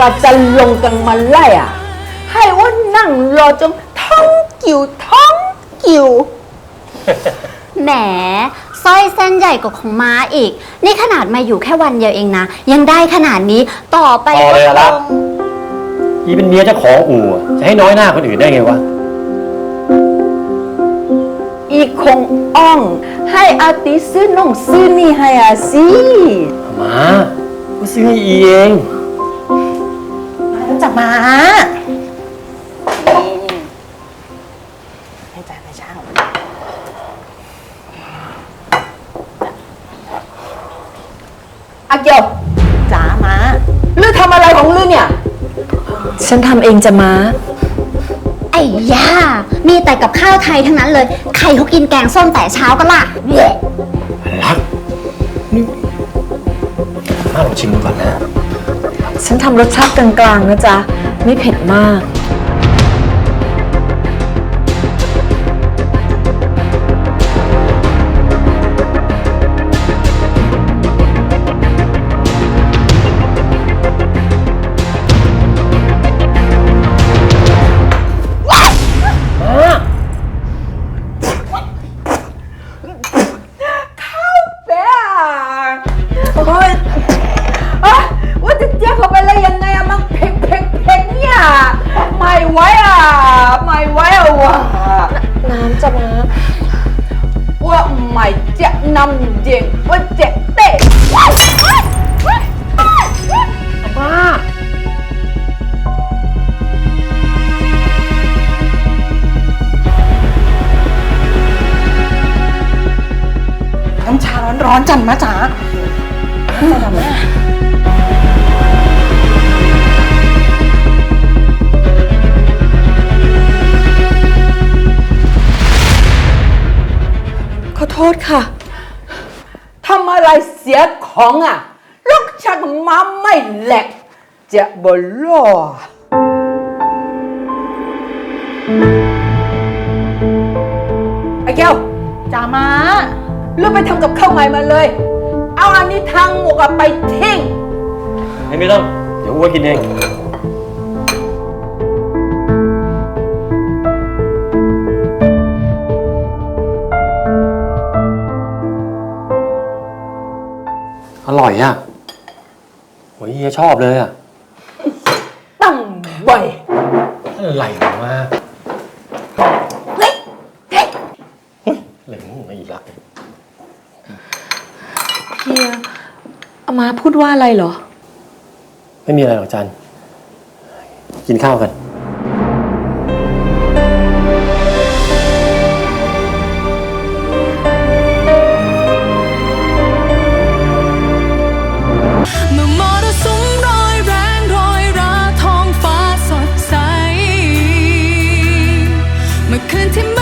ก็จะลงกันมาไล่อะ ให้ว่านั่งรอจนท้องกิ่วท้องกิ่วแหมสร้อยเส้นใหญ่กว่าของม้าอีก นี่ขนาดมาอยู่แค่วันเดียวเองนะ ยังได้ขนาดนี้ต่อไปพอเลยอะก็รักคงอีเป็นเมียเจ้าของอู่อะจะให้น้อยหน้าคนอื่นได้ไงวะ อีคงอ่อง ให้อาติซื้อน่องซื้อนี่ให้อาสิ มาก็ซื้อให้อีเองแล้วจะ มาให้จ่ายไปเช่าอาเกียวจ้ามาลือทำอะไรของลือเนี่ย ฉันทำเองจะม้าไอ้ย่า มีแต่กับข้าวไทยทั้งนั้นเลย ใครเขากินแกงส้มแต่เช้ากันล่ะเย้รักนี่มาลองชิมดูก่อนนะ ฉันทำรสชาติกลางๆนะจ๊ะ ไม่เผ็ดมาก จะม้าว่าไม่จะนำเจงว่าเจ๊เตะน้ำชาร้อนๆจันมาจ๋า อโทษค่ะ ทำอะไรเสียของอะลูกชักมาไม่แหลก จะบล่อไอ้แก้วจ้ามาเลือกไปทำกับข้าวใหม่มาเลย เอาอันนี้ทางหมวกอะไปทิ้ง ไม่ไม่ต้อง เดี๋ยวอ้วนกินเอง ร่อยอะโอ้ยเฮียชอบเลยอะตั้งไว้อะไรวะเฮ้ยเฮ้ยเหลืองไม่อีกละเฮียอาม้าพูดว่าอะไรเหรอ ไม่มีอะไรหรอกจัน กินข้าวกัน ด